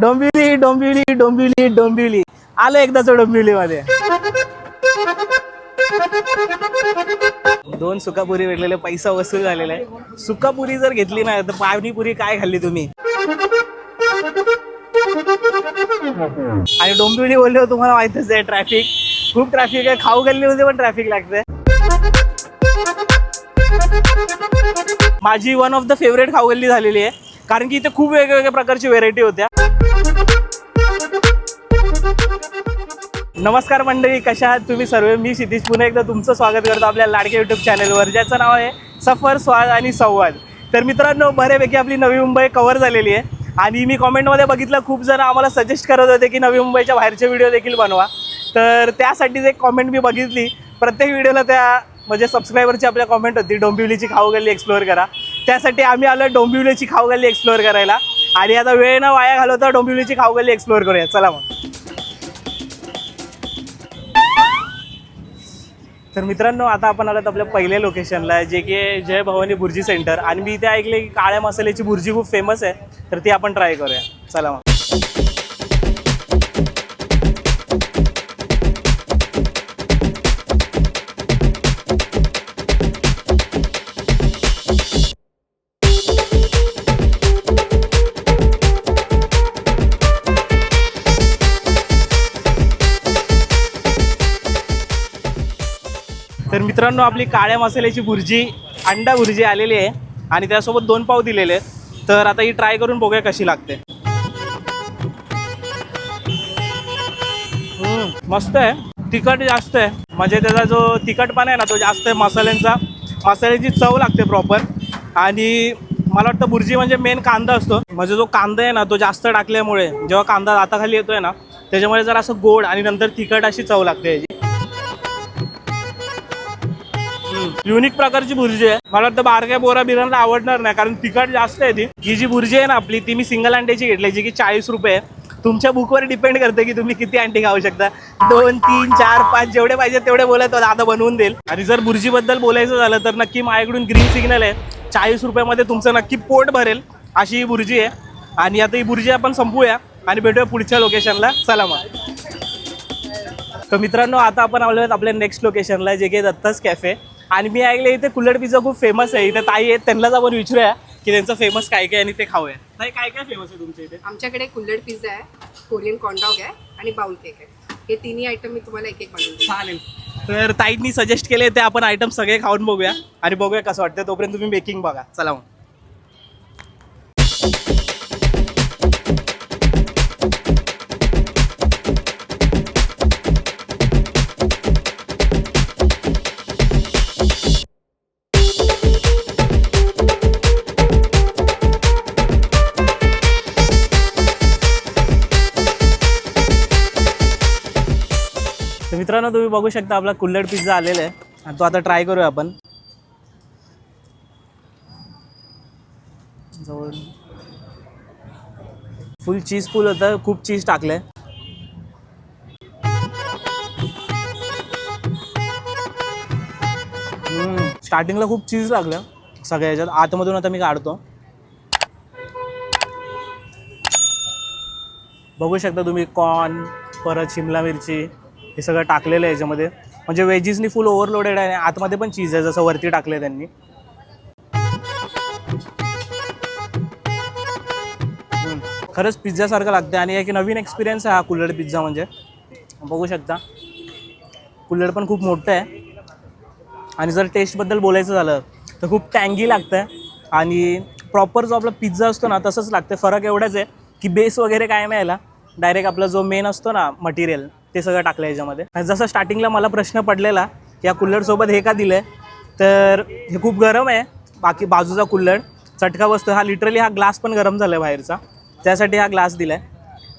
डोंबिवली डोंबिवली डोंबिवली डोंबिवली. आलो एकदाच डोंबिवली मध्ये दोन सुकापुरी भेटलेले पैसा वसूल झालेला आहे. सुकापुरी जर घेतली ना तर पाणीपुरी काय खाल्ली तुम्ही? आणि डोंबिवली बोलले तुम्हाला माहितच आहे ट्रॅफिक खूप ट्रॅफिक आहे. खाऊ गल्लीमध्ये म्हणजे पण ट्रॅफिक लागते माझी वन ऑफ द फेवरेट खाऊ गल्ली झालेली आहे. कारण की इथे खूप वेगवेगळ्या प्रकारची व्हेरायटी होत्या. नमस्कार मंडळी कशा आहात तुम्ही सर्व? मी क्षितिश पुन्हा एकदा तुमचं स्वागत करतो आपल्या लाडके युट्यूब चॅनलवर ज्याचं नाव आहे सफर स्वाद आणि संवाद. तर मित्रांनो बऱ्यापैकी आपली नवी मुंबई कव्हर झालेली आहे. आणि मी कॉमेंटमध्ये बघितलं खूप जण आम्हाला सजेस्ट करत होते की नवी मुंबईच्या बाहेरचे व्हिडिओ देखील बनवा. तर त्यासाठीच एक कॉमेंट मी बघितली. प्रत्येक व्हिडिओला त्या म्हणजे सबस्क्रायबरची आपल्या कॉमेंट होती. डोंबिवलीची खाऊ गल्ली एक्सप्लोअर करा. त्यासाठी आम्ही आलो डोंबिवलीची खाऊ गल्ली एक्सप्लोअर करायला. आणि आता वेळ न वाया घालवता डोंबिवलीची खाऊगल्ली एक्सप्लोअर करूया. चला मग. तर मित्रांनो आता आपण आलोत आपल्या पहिल्या लोकेशनला जे की जय भवानी बुर्जी सेंटर आणि मी इथे ऐकले की काळ्या मसाल्याची बुर्जी खूप फेमस आहे. तर ती आपण ट्राय करूया. चला मग. मित्रांनो आपली काळ्या मसाल्याची भुर्जी अंडा भुर्जी आलेली आहे आणि त्यासोबत दोन पाव दिलेले आहेत. तर आता ही ट्राय करून बघूया कशी लागते. हम्म, मस्त आहे. तिखट जास्त आहे. म्हणजे त्याचा जो तिखटपणा आहे ना तो जास्त आहे मसाल्यांचा. मसाल्याची चव लागते प्रॉपर आणि मला वाटतं भुर्जी म्हणजे मेन कांदा असतो. म्हणजे जो कांदा आहे ना तो जास्त टाकल्यामुळे जेव्हा कांदा हाताखाली येतोय ना त्याच्यामुळे जरा असं गोड आणि नंतर तिखट अशी चव लागते. याची युनिक प्रकारची भुर्जी आहे. मला वाटतं बारक्या बोरा बिरांना आवडणार नाही कारण तिखट जास्त आहे ती. ही जी भुर्जी आहे ना आपली ती मी सिंगल अंड्याची घेतली जी की चाळीस रुपये तुमच्या बुकवर डिपेंड करते की तुम्ही किती अंडी खाऊ शकता. दोन तीन चार पाच जेवढे पाहिजे तेवढे बोलत तो दादा बनवून देईल. आणि जर भुर्जीबद्दल बोलायचं झालं तर नक्की माझ्याकडून ग्रीन सिग्नल आहे. चाळीस रुपयामध्ये तुमचं नक्की पोट भरेल अशी ही भुर्जी आहे. आणि आता ही भुर्जी आपण संपूया आणि भेटूया पुढच्या लोकेशनला चला मग. तर मित्रांनो आता आपण आलो आहेत आपल्या नेक्स्ट लोकेशनला जे की दत्ताच कॅफे आणि मी ऐकले इथे कुल्हड पिझ्झा खूप फेमस आहे. इथे ताई आहेत त्यांनाच आपण विचारूया की त्यांचं फेमस काय काय आणि ते खाऊया. ताई काय काय फेमस आहे तुमच्या इथे? आमच्याकडे कुल्लड पिझ्झा आहे कोरियन कॉन्डॉग आहे आणि बाउल केक आहे. हे तिन्ही आयटम मी तुम्हाला एक एक बनवून देईन. चालेल. तर ताईंनी सजेस्ट केले ते आपण आयटम सगळे खाऊन बघूया आणि बघूया कसं वाटतं तोपर्यंत तुम्ही बेकिंग बघा. चला मग. मित्रांनो तुम्ही बघू शकता आपला कुल्लड पिझ्झा आलेला आहे. आणि तो आता ट्राय करूया आपण. जवळ. फुल चीज फुल होतं. खूप चीज टाकलंय. स्टार्टिंगला खूप चीज लागलं. सगळ्या ह्याच्यात आतमधून आता मी काढतो. बघू शकता तुम्ही कॉर्न परत शिमला मिरची. हे सगळं टाकलेलं आहे याच्यामध्ये. म्हणजे वेजीसनी फुल ओव्हरलोडेड आहे आणि आतमध्ये पण चीज आहे जसं वरती टाकलं आहे त्यांनी खरंच पिझ्झासारखं लागतं आणि एक नवीन एक्सपिरियन्स आहे हा कुल्हड पिझ्झा म्हणजे. बघू शकता. कुल्हड पण खूप मोठं आहे. आणि जर टेस्टबद्दल बोलायचं झालं तर खूप टँगी लागतं आहे आणि प्रॉपर जो आपला पिझ्झा असतो ना तसंच लागतं फरक एवढाच आहे की बेस वगैरे काय नाही याला. डायरेक्ट आपला जो मेन असतो ना मटेरियल ते सगळं टाकलं याच्यामध्ये. जसं स्टार्टिंगला मला प्रश्न पडलेला या कुल्लडसोबत हे का दिलं तर हे खूप गरम आहे. बाकी बाजूचा कुल्हड चटका बसतो हा लिटरली हा ग्लास पण गरम झाला आहे बाहेरचा. त्यासाठी हा ग्लास दिला आहे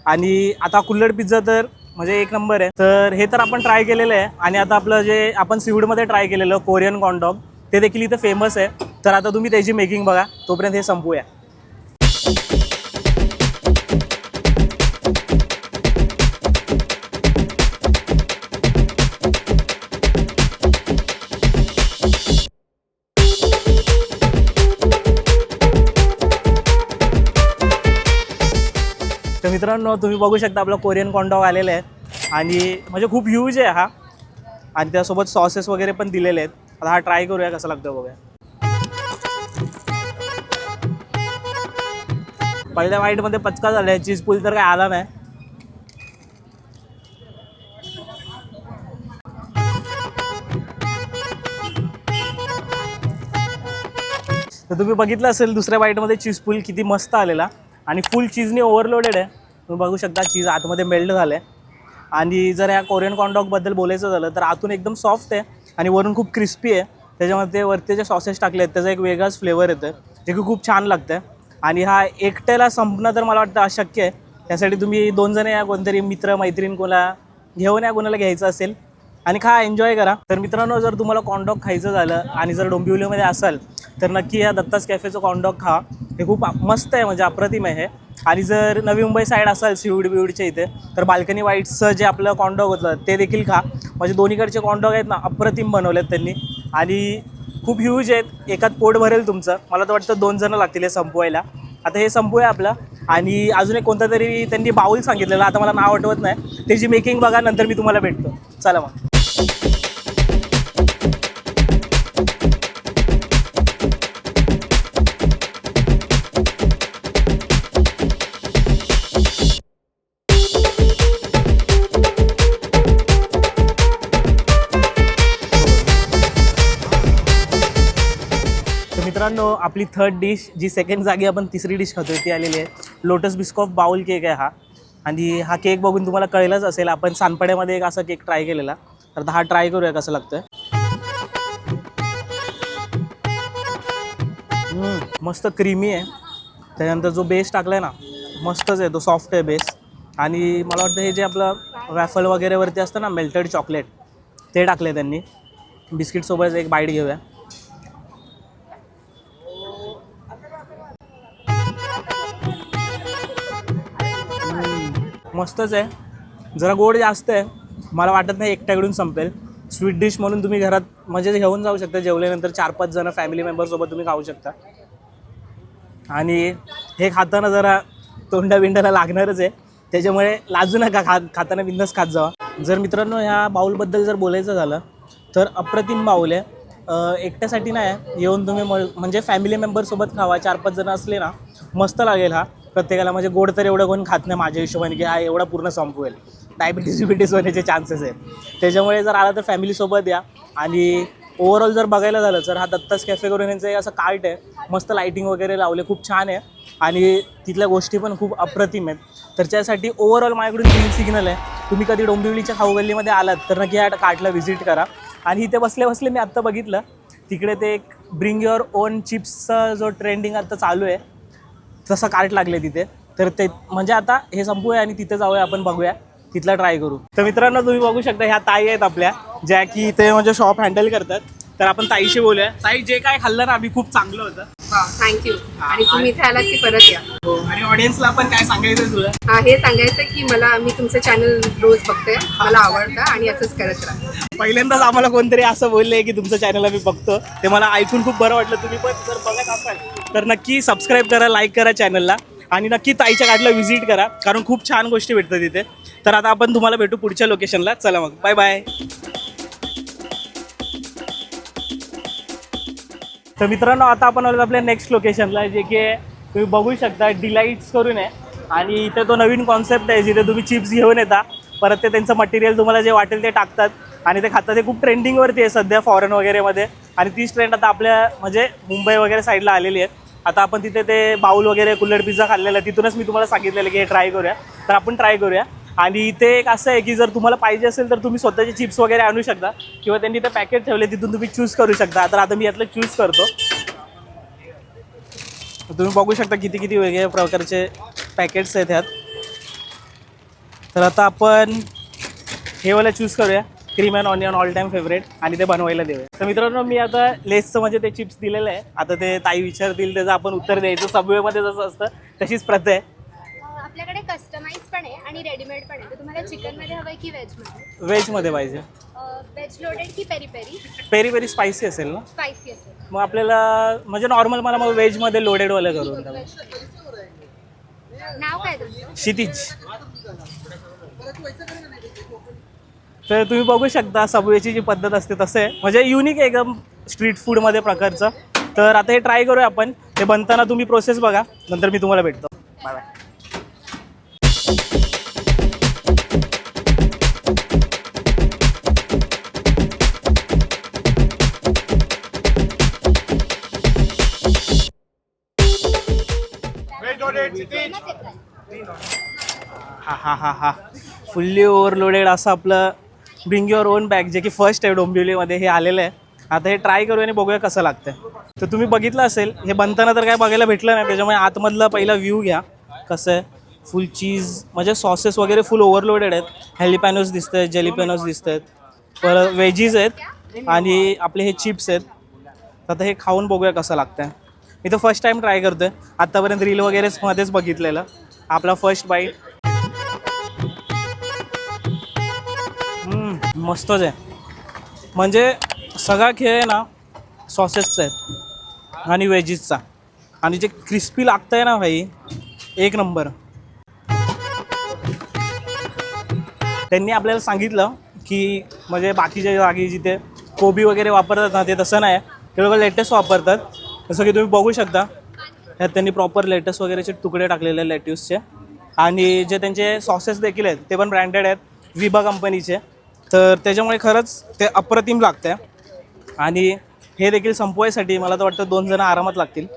आणि आता कुल्हड पिझ्झा तर म्हणजे एक नंबर आहे. तर हे तर आपण ट्राय केलेलं आहे. आणि आता आपलं जे आपण सीवूडमध्ये ट्राय केलेलं कोरियन कॉन्डॉग ते देखील इथं फेमस आहे. तर आता तुम्ही त्याची मेकिंग बघा. तोपर्यंत हे संपूया. मित्रांनो तुम्ही बघू शकता आपला कोरियन कॉन्डॉग आलेले आहेत आणि म्हणजे खूप ह्यूज आहे हा. आणि त्यासोबत सॉसेस वगैरे पण दिलेले आहेत. आता हा ट्राय करूया कसं लागतं बघूया. पहिल्या वाईटमध्ये पचका झाला आहे चीज पुल तर काय आला नाही. तर तुम्ही बघितलं असेल दुसऱ्या बाईटमध्ये चीज पुल किती मस्त आलेला. आणि फुल चीजने ओव्हरलोडेड आहे. तुम्ही बघू शकता चीज आतमध्ये मेल्ट झालं आहे आणि जर या कोरियन कॉन्डॉगबद्दल बोलायचं झालं तर आतून एकदम सॉफ्ट आहे आणि वरून खूप क्रिस्पी आहे. त्याच्यामध्ये वरती जे सॉसेस टाकले आहेत त्याचा एक वेगळाच फ्लेवर येतं जे की खूप छान लागतं आणि हा एकट्याला संपणं तर मला वाटतं अशक्य आहे. त्यासाठी तुम्ही दोन जण या कोणतरी मित्र मैत्रीण कोणाला घेऊन या कोणाला घ्यायचं असेल. आणि खा एन्जॉय करा. तर मित्रांनो जर तुम्हाला कॉन्डॉग खायचं झालं आणि जर डोंबिवलीमध्ये असाल तर नक्की या दत्ताच कॅफेचं कॉन्डॉग खा. हे खूप मस्त आहे म्हणजे अप्रतिम आहे आणि जर नवी मुंबई साईड असाल सिवड बिवडीच्या इथे तर बाल्कनी व्हाईटचं जे आपलं कॉन्डॉग होतं ते देखील खा. म्हणजे दोन्हीकडचे कॉन्डॉग आहेत ना अप्रतिम बनवलेत त्यांनी. आणि खूप ह्यूज आहेत. एकात पोट भरेल तुमचं. मला तर वाटतं दोन जणं लागतील हे संपवायला. आता हे संपूया आपलं. आणि अजून एक कोणता तरी त्यांनी बाऊल सांगितलेलं आता मला नाव आठवत नाही. त्याची मेकिंग बघा नंतर मी तुम्हाला भेटतो. चला मग. मित्रांनो आपली थर्ड डिश जी सेकंड जागी आपण तिसरी डिश खातोय ती आलेली आहे. लोटस बिस्कॉफ बाउल केक आहे हा. आणि हा केक बघून तुम्हाला कळेलच असेल आपण सानपाड्यामध्ये एक असा केक ट्राय केलेला. तर हा ट्राय करूया कसं लागतंय. हम्म, मस्त क्रीमी आहे. त्याच्यानंतर जो बेस टाकला आहे ना मस्तच आहे तो सॉफ्ट आहे बेस आणि मला वाटतं हे जे आपलं वॅफल वगैरेवरती असतं ना मेल्टेड चॉकलेट ते टाकले त्यांनी. बिस्किटसोबत एक बाईट घेऊया. मस्तच आहे. जरा गोड जास्त आहे. मला वाटत नाही एकट्याकडून संपेल. स्वीट डिश म्हणून तुम्ही घरात म्हणजे घेऊन जाऊ शकता. जेवल्यानंतर चार पाच जण फॅमिली मेंबरसोबत तुम्ही खाऊ शकता. आणि हे खाताना जरा तोंडाबिंडाला लागणारच आहे. त्याच्यामुळे लाजू नका खा खाताना बिंदास खात जावा. जर मित्रांनो ह्या बाऊलबद्दल जर बोलायचं झालं तर अप्रतिम बाऊल आहे. एकट्यासाठी नाही. येऊन तुम्ही म- म्हणजे फॅमिली मेंबरसोबत खावा. चार पाच जण असले ना मस्त लागेल हा. प्रत्येकाला म्हणजे गोड तर एवढं कोण खात नाही माझ्या हिशोबाने की हा एवढा पूर्ण संपवेल डायबिटीज बिबिटीज होण्याचे चान्सेस आहे त्याच्यामुळे जर आला तर फॅमिलीसोबत या. आणि ओव्हरऑल जर बघायला झालं तर हा दत्ताच कॅफे करून यांचं असं कार्ट आहे. मस्त लाईटिंग वगैरे लावले खूप छान आहे. आणि तिथल्या गोष्टी पण खूप अप्रतिम आहेत. तर त्यासाठी ओव्हरऑल माझ्याकडून ग्रीन सिग्नल आहे. तुम्ही कधी डोंबिवलीच्या खाऊ गल्लीमध्ये आलात तर नक्की या कार्टला व्हिजिट करा. आणि इथे बसले बसले मी आत्ता बघितलं तिकडे ते एक ब्रिंग युअर ओन चिप्सचा जो ट्रेंडिंग आता चालू आहे तसं कार्ट लागले तिथे तर ते म्हणजे आता हे संपूया आणि तिथे जाऊया आपण बघूया. तिथला ट्राय करू. तर मित्रांनो तुम्ही बघू शकता ह्या ताई आहेत आपल्या ज्या की इथे म्हणजे शॉप हँडल करतात. तर आपण ताईशी बोलूया. ताई जे काय खाल्लं ना आम्ही खूप चांगलं होतं. थँक्यू आणि तुम्ही इथे आलात की परत या. हो आणि ऑडियन्सला पण काय सांगायचं तुला? हा हे सांगायचं की मला मी तुमचं चॅनल रोज बघते. मला आवडतं आणि असंच करत राहा पहिल्यांदाच आम्हाला कोणतरी असं बोलले की तुमचं चॅनल आम्ही बघतो. ते मला ऐकून खूप बरं वाटलं. तुम्ही पण जर बघत असाल तर नक्की सबस्क्राईब करा लाईक करा चॅनलला आणि नक्की ताईच्या कार्डला व्हिजिट करा कारण खूप छान गोष्टी भेटतात तिथे. तर आता आपण तुम्हाला भेटू पुढच्या लोकेशनला चला मग. बाय बाय तर मित्रांनो आता आपण आलो आपल्या नेक्स्ट लोकेशनला जे की तुम्ही बघू शकता डिलाईट्स करून आहे. आणि इथे तो नवीन कॉन्सेप्ट आहे जिथे तुम्ही चिप्स घेऊन येता. परत ते त्यांचं मटेरियल तुम्हाला जे वाटेल ते टाकतात. आणि ते खातात. ते खूप ट्रेंडिंगवरती आहे सध्या फॉरेन वगैरेमध्ये आणि तीच ट्रेंड आता आपल्या म्हणजे मुंबई वगैरे साईडला आलेली आहे. आता आपण तिथे ते बाऊल वगैरे कुल्लड पिझ्झा खाल्लेला आहे तिथूनच मी तुम्हाला सांगितलेलं की हे ट्राय करूया. तर आपण ट्राय करूया. आणि इथे एक असं आहे की जर तुम्हाला पाहिजे असेल तर तुम्ही स्वतःचे चिप्स वगैरे आणू शकता. किंवा त्यांनी ते पॅकेट ठेवले तिथून तुम्ही चूज करू शकता. तर आता मी यातलं चूज करतो. तुम्ही बघू शकता किती किती वेगळ्या प्रकारचे पॅकेट्स आहेत ह्यात. तर आता आपण हे वाला चूज करूया. Cream and onion all time favourite आणि ते बनवायला देऊया. तर मित्रांनो मी आता लेसचं म्हणजे ते चिप्स दिलेलं आहे. आता ते ताई विचारतील त्याचं आपण उत्तर द्यायचं. सबवेमध्ये जसं असतं तशीच प्रथा आहे. आपल्याकडे कस्टमाइज पण आहे आणि रेडीमेड पण आहे. तर तुम्हाला चिकनमध्ये हवं आहे की व्हेजमध्ये व्हेजमध्ये पाहिजे. व्हेज लोडेड की peri peri peri peri spicy असेल ना? स्पायसी असेल. मग आपल्याला म्हणजे नॉर्मल मला मग व्हेजमध्ये लोडेडवालं करून द्या नाव काय तुमचं? क्षितिज. तर तुम्ही बघू शकता सबवेची जी पद्धत असते तसं आहे. म्हणजे युनिक एकदम स्ट्रीट फूडमध्ये प्रकारचं. तर आता हे ट्राय करूया आपण. हे बनताना तुम्ही प्रोसेस बघा. नंतर मी तुम्हाला भेटतो. बाय बाय हा हा हा. फुल्ली ओव्हरलोडेड असं आपलं ब्रिंग युअर ओन बॅग जे की फर्स्ट आहे डोंबिवलीमध्ये हे आलेलं आहे. आता हे ट्राय करूया आणि बघूया कसं लागतं तर तुम्ही बघितलं असेल हे बनताना तर काय बघायला भेटलं नाही त्याच्यामुळे आतमधला पहिला व्ह्यू घ्या. कसं आहे? फुल चीज म्हणजे सॉसेस वगैरे फुल ओव्हरलोडेड आहेत. हॅलिपॅनोज दिसत आहेत जेलिपॅनोज दिसत आहेत परत वेजीज आहेत आणि आपले हे चिप्स आहेत. तर आता हे खाऊन बघूया कसं लागतं आहे मी तर फर्स्ट टाईम ट्राय करतोय. आत्तापर्यंत रील वगैरे मध्येच बघितलेलं. आपला फर्स्ट बाईट मस्तच आहे. म्हणजे सगळा खेळ आहे ना सॉसेसचा आहे. आणि वेजीसचा आणि जे क्रिस्पी लागतंय ना भाई एक नंबर त्यांनी आपल्याला सांगितलं की म्हणजे बाकीच्या जागी जिथे कोबी वगैरे वापरतात ना ते तसं नाही ते लोक लेटेस्ट वापरतात. जसं की तुम्ही बघू शकता ह्यात त्यांनी प्रॉपर लेटेस्ट वगैरेचे तुकडे टाकलेले लेट्यूसचे आणि जे त्यांचे सॉसेस देखील आहेत ते पण ब्रँडेड आहेत. विभा कंपनीचे तर त्याच्यामुळे खरंच ते अप्रतिम लागतं आहे आणि हे देखील संपवायसाठी मला तर वाटतं दोन जणं आरामात लागतील.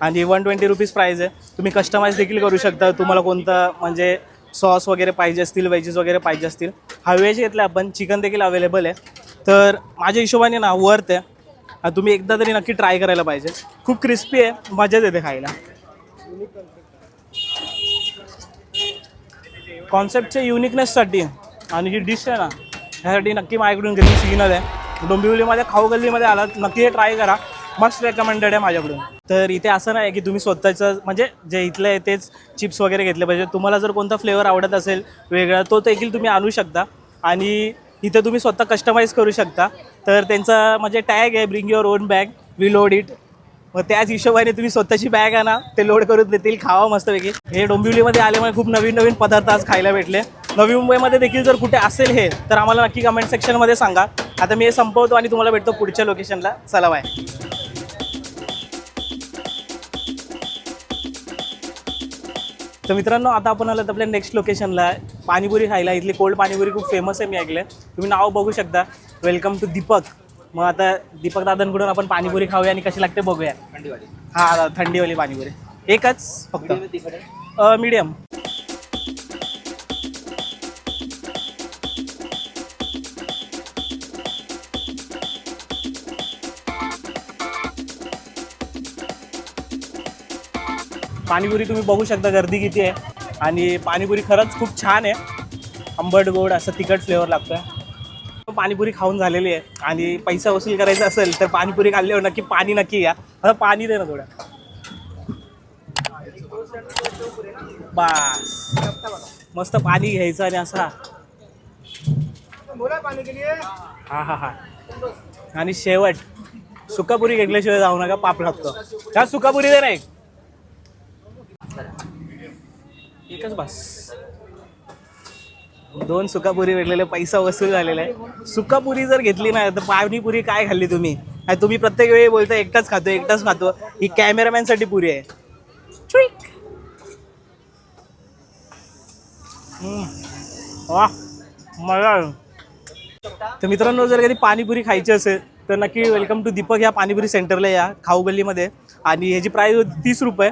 आणि वन ट्वेंटी रुपीज प्राईज आहे. तुम्ही कस्टमाइज देखील करू शकता. तुम्हाला कोणतं म्हणजे सॉस वगैरे पाहिजे असतील वेजेस वगैरे पाहिजे असतील. हवेचे घेतले आपण चिकन देखील अवेलेबल आहे. तर माझ्या हिशोबाने ना वर्थ आहे. तुम्ही एकदा तरी नक्की ट्राय करायला पाहिजे. खूप क्रिस्पी आहे मजाच येते खायला. कॉन्सेप्टच्या युनिकनेससाठी आणि जी डिश आहे ना ह्यासाठी नक्की माझ्याकडून ग्रीन सिग्नल आहे. डोंबिवलीमध्ये खाऊ गल्लीमध्ये आलात नक्की हे ट्राय करा. मस्त रेकमेंडेड आहे माझ्याकडून. तर इथे असं नाही की तुम्ही स्वतःचं म्हणजे जे इथलं आहे तेच चिप्स वगैरे घेतले पाहिजे. तुम्हाला जर कोणता फ्लेवर आवडत असेल वेगळा तो देखील तुम्ही आणू शकता. आणि इथे तुम्ही स्वतः कस्टमाइज करू शकता. तर त्यांचा म्हणजे टॅग आहे bring your own bag we load it मग त्याच हिशोबाने तुम्ही स्वतःची बॅग आणा ते लोड करून देतील खावा मस्तपैकी. हे डोंबिवलीमध्ये आल्यामुळे खूप नवीन नवीन पदार्थ आज खायला भेटले. नवी मुंबईमध्ये देखील जर कुठे असेल हे तर आम्हाला नक्की कमेंट सेक्शनमध्ये सांगा. आता मी हे संपवतो आणि तुम्हाला भेटतो पुढच्या लोकेशनला चला बाय. तर मित्रांनो आता आपण आलो आपल्या नेक्स्ट लोकेशनला पाणीपुरी खायला. इथली कोल्ड पाणीपुरी खूप फेमस आहे मी ऐकलं तुम्ही नाव बघू शकता. वेलकम टू दीपक मग आता दीपक दादांकडून आपण पाणीपुरी खाऊया आणि कशी लागते बघूया. हा थंडीवाली पाणीपुरी. एकच फक्त. मीडियम पाणीपुरी तुम्ही बघू शकता गर्दी किती आहे. आणि पाणीपुरी खरंच खूप छान आहे. आंबट गोड असं तिखट फ्लेवर लागतं पाणीपुरी खाऊन झालेली आहे. आणि पैसा वसूल करायचा असेल तर पाणीपुरी खाल्ल्यावर नक्की पाणी नक्की घ्या आता पाणी दे ना थोडं. बस. मस्त पाणी घ्यायचं आणि असा. हा हा हा. आणि शेवट सुकापुरी घेतल्याशिवाय जाऊ नका पाप लागतो. का सुकापुरी दे ना एक एकच बस. दोन सुकापुरी भेटलेले पैसा वसूल झालेला आहे. सुकापुरी जर घेतली नाही तर पाणीपुरी काय खाल्ली तुम्ही? आणि तुम्ही प्रत्येक वेळी बोलता एकटाच खातो एकटाच खातो ही कॅमेरामॅनसाठी पुरी आहे. वा मजा. तर मित्रांनो जर कधी पाणीपुरी खायची असेल तर नक्की वेलकम टू दीपक या पाणीपुरी सेंटरला या खाऊ गल्लीमध्ये. आणि ह्याची प्राईस होती तीस रुपये.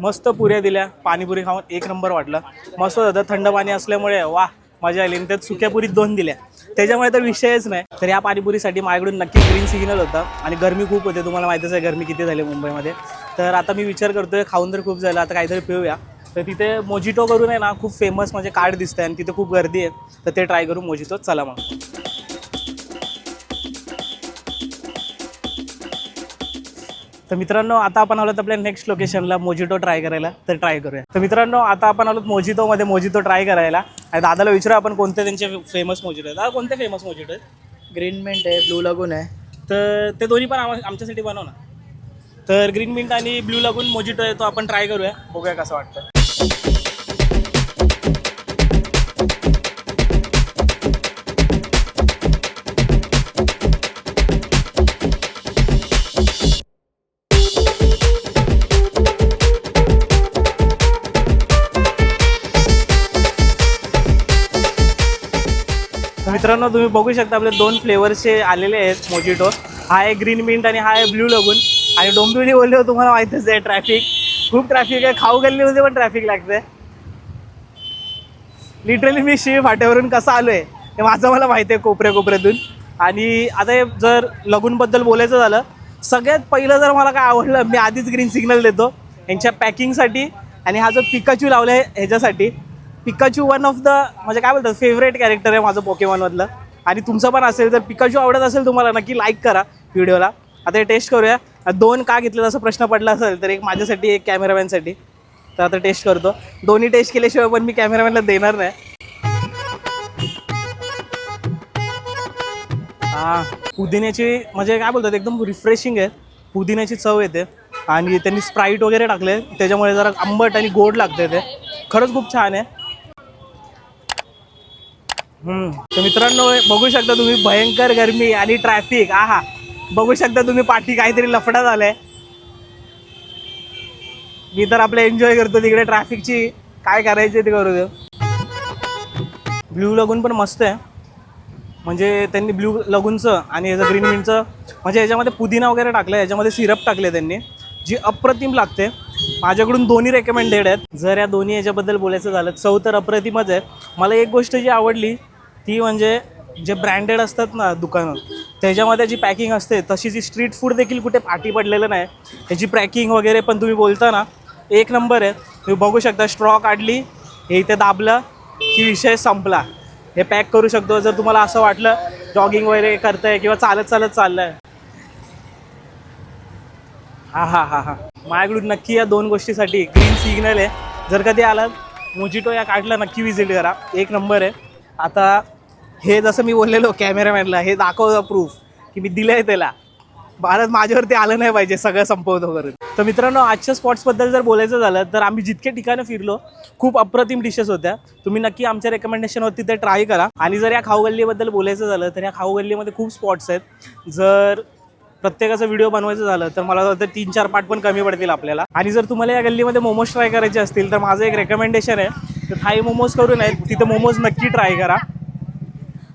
मस्त पुऱ्या दिल्या पाणीपुरी खाऊन एक नंबर वाटलं. मस्त होतं थंड पाणी असल्यामुळे वा मजा आली. आणि त्यात सुक्या पुरीत दोन दिल्या. त्याच्यामुळे तर विषयच नाही. तर या पाणीपुरीसाठी माझ्याकडून नक्की ग्रीन सिग्नल होता. आणि गरमी खूप होते तुम्हाला माहितीच आहे गरमी किती झाली मुंबईमध्ये. तर आता मी विचार करतोय खाऊन तर खूप झालं आता काहीतरी पिऊया. तर तिथे मोजिटो करून आहे ना खूप फेमस म्हणजे कार्ड दिसतंय आणि तिथे खूप गर्दी आहे. तर ते ट्राय करू मोजिटो चला मग. तर मित्रांनो आता आपण आलो आपल्या नेक्स्ट लोकेशनला मोजिटो ट्राय करायला. तर ट्राय करूया. तर मित्रांनो आता आपण आलोत मोजिटोमध्ये मोजिटो ट्राय करायला. आणि दादाला विचारू आपण कोणते त्यांचे फेमस मोजिटो आहेत. दादा कोणते फेमस मोजिटो आहेत? ग्रीन मिंट आहे ब्लू लागून आहे. तर ते दोन्ही पण आमच्यासाठी बनव ना. तर ग्रीन मिंट आणि ब्लू लागून मोजिटो आहे तो आपण ट्राय करूया. बघूया कसं वाटतं. मित्रांनो तुम्ही बघू शकता आपले दोन फ्लेवरचे आलेले आहेत मोजिटो हा आहे ग्रीन मिंट आणि हा आहे ब्ल्यू लगून आणि डोंबिवली बोलले हो, तुम्हाला माहितच आहे ट्रॅफिक खूप ट्रॅफिक आहे. खाऊ गल्लीमध्ये म्हणजे पण ट्रॅफिक लागते. लिटरली मी शिव फाट्यावरून कसं आलो आहे ते माझं मला माहिती आहे कोपऱ्या कोपऱ्यातून. आणि आता हे जर लगूनबद्दल बोलायचं झालं सगळ्यात पहिलं जर मला काय आवडलं मी आधीच ग्रीन सिग्नल देतो यांच्या पॅकिंगसाठी आणि हा जो पिकाचू लावला आहे ह्याच्यासाठी पिकाचू वन ऑफ द म्हणजे काय बोलतात फेवरेट कॅरेक्टर आहे माझं पोकेमॉनमधलं आणि तुमचं पण असेल तर पिकाचू आवडत असेल तुम्हाला नक्की लाईक करा व्हिडिओला आता हे टेस्ट करूया. दोन का घेतले असा प्रश्न पडला असेल तर एक माझ्यासाठी एक कॅमेरामॅनसाठी तर आता टेस्ट करतो. दोन्ही टेस्ट केल्याशिवाय पण मी कॅमेरामॅनला देणार नाही. हां पुदिन्याची म्हणजे काय बोलतात एकदम रिफ्रेशिंग आहे. पुदिन्याची चव येते. आणि त्यांनी स्प्राईट वगैरे टाकले. त्याच्यामुळे जरा आंबट आणि गोड लागते ते. खरंच खूप छान आहे. तर मित्रांनो बघू शकता तुम्ही भयंकर गर्मी आणि ट्रॅफिक आहा. बघू शकता तुम्ही पाठी काहीतरी लफडा झालाय. मी तर आपलं एन्जॉय करतो तिकडे ट्रॅफिकची काय करायचे ते करू दे ब्ल्यू लगून पण मस्त आहे. म्हणजे त्यांनी ब्ल्यू लगूनचं आणि याचं ग्रीन मिंटचं म्हणजे याच्यामध्ये पुदिना वगैरे टाकलं आहे याच्यामध्ये सिरप टाकले त्यांनी जी अप्रतिम लागते. माझ्याकडून दोन्ही रेकमेंडेड आहेत. जर या दोन्ही याच्याबद्दल बोलायचं झालं चव तर अप्रतिमच आहे. मला एक गोष्ट जी आवडली ती म्हणजे जे ब्रँडेड असतात ना दुकानं त्याच्यामध्ये जी पॅकिंग असते तशी जी स्ट्रीट फूड देखील कुठे पाठी पडलेलं नाही. त्याची पॅकिंग वगैरे पण तुम्ही बोलता ना एक नंबर आहे. तुम्ही बघू शकता स्ट्रॉ काढली हे इथे दाबलं की विषय संपला. हे पॅक करू शकतो. जर तुम्हाला असं वाटलं जॉगिंग वगैरे करताय किंवा चालत चालत चाललंय. हा हा हा हा. माझ्याकडून नक्की या दोन गोष्टीसाठी ग्रीन सिग्नल आहे. जर कधी आलात मोजिटो या काढला नक्की विजिट करा. एक नंबर आहे. आता हे जसं मी बोललेलो कॅमेरामॅनला हे दाखवतं प्रूफ की मी दिलं आहे त्याला. भारत माझ्यावरती आलं नाही पाहिजे सगळं संपवतो करून तर मित्रांनो आजच्या स्पॉट्सबद्दल जर बोलायचं झालं तर आम्ही जितके ठिकाणं फिरलो खूप अप्रतिम डिशेस होत्या. तुम्ही नक्की आमच्या रेकमेंडेशनवरती ते ट्राय करा. आणि जर या खाऊ गल्लीबद्दल बोलायचं झालं तर या खाऊ गल्लीमध्ये खूप स्पॉट्स आहेत. जर प्रत्येकाचा व्हिडिओ बनवायचं झालं तर मला वाटतं तीन चार पार्ट पण कमी पडतील आपल्याला. आणि जर तुम्हाला या गल्लीमध्ये मोमोज ट्राय करायचे असतील तर माझं एक रेकमेंडेशन आहे तर थाई मोमोज करून आहेत तिथं मोमोज नक्की ट्राय करा.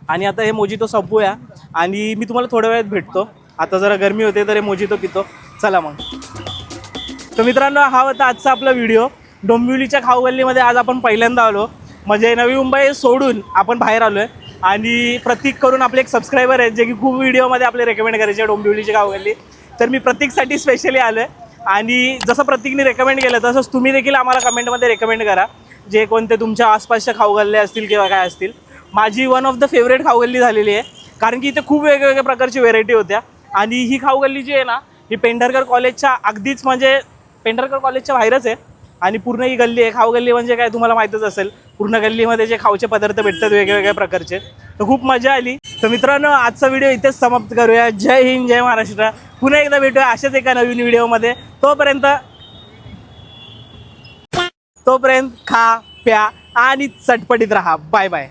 आणि आता हे मोजितो संपूया. आणि मी तुम्हाला थोड्या वेळात भेटतो. आता जरा गरमी होते तर हे मोजितो पितो. चला मग. तर मित्रांनो हा होता आजचा आपला व्हिडिओ डोंबिवलीच्या खाऊगल्लीमध्ये आज आपण पहिल्यांदा आलो. म्हणजे नवी मुंबई सोडून आपण बाहेर आलो आहे आणि प्रतीक करून आपले एक सबस्क्रायबर आहेत जे की खूप व्हिडिओमध्ये आपले रेकमेंड करायचे डोंबिवलीची खाऊगल्ली तर मी प्रतीकसाठी स्पेशली आलो आहे आणि जसं प्रतीकने रेकमेंड केलं तसंच तुम्ही देखील आम्हाला कमेंटमध्ये रेकमेंड करा. जे कोणते तुमच्या आसपासच्या खाऊगल्ले असतील किंवा काय असतील माझी वन ऑफ द फेवरेट खाऊगल्ली झालेली आहे. कारण की इथे खूप वेगवेगळ्या प्रकारची व्हेरायटी होत्या. आणि ही खाऊगल्ली जी आहे ना ही पेंढरकर कॉलेजच्या अगदीच म्हणजे पेंढरकर कॉलेजच्या बाहेरच आहे. आणि पूर्ण ही गल्ली आहे. खाऊ गल्ली म्हणजे काय तुम्हाला माहीतच असेल. पूर्ण गल्लीमध्ये जे खाऊचे पदार्थ भेटतात वेगवेगळ्या प्रकारचे. तर खूप मजा आली. तर मित्रांनो आजचा व्हिडिओ इथेच समाप्त करूया. जय हिंद जय महाराष्ट्र. पुन्हा एकदा भेटूया अशाच एका नवीन व्हिडिओमध्ये तोपर्यंत तोपर्यंत खा प्या आणि चटपटीत राहा. Bye bye.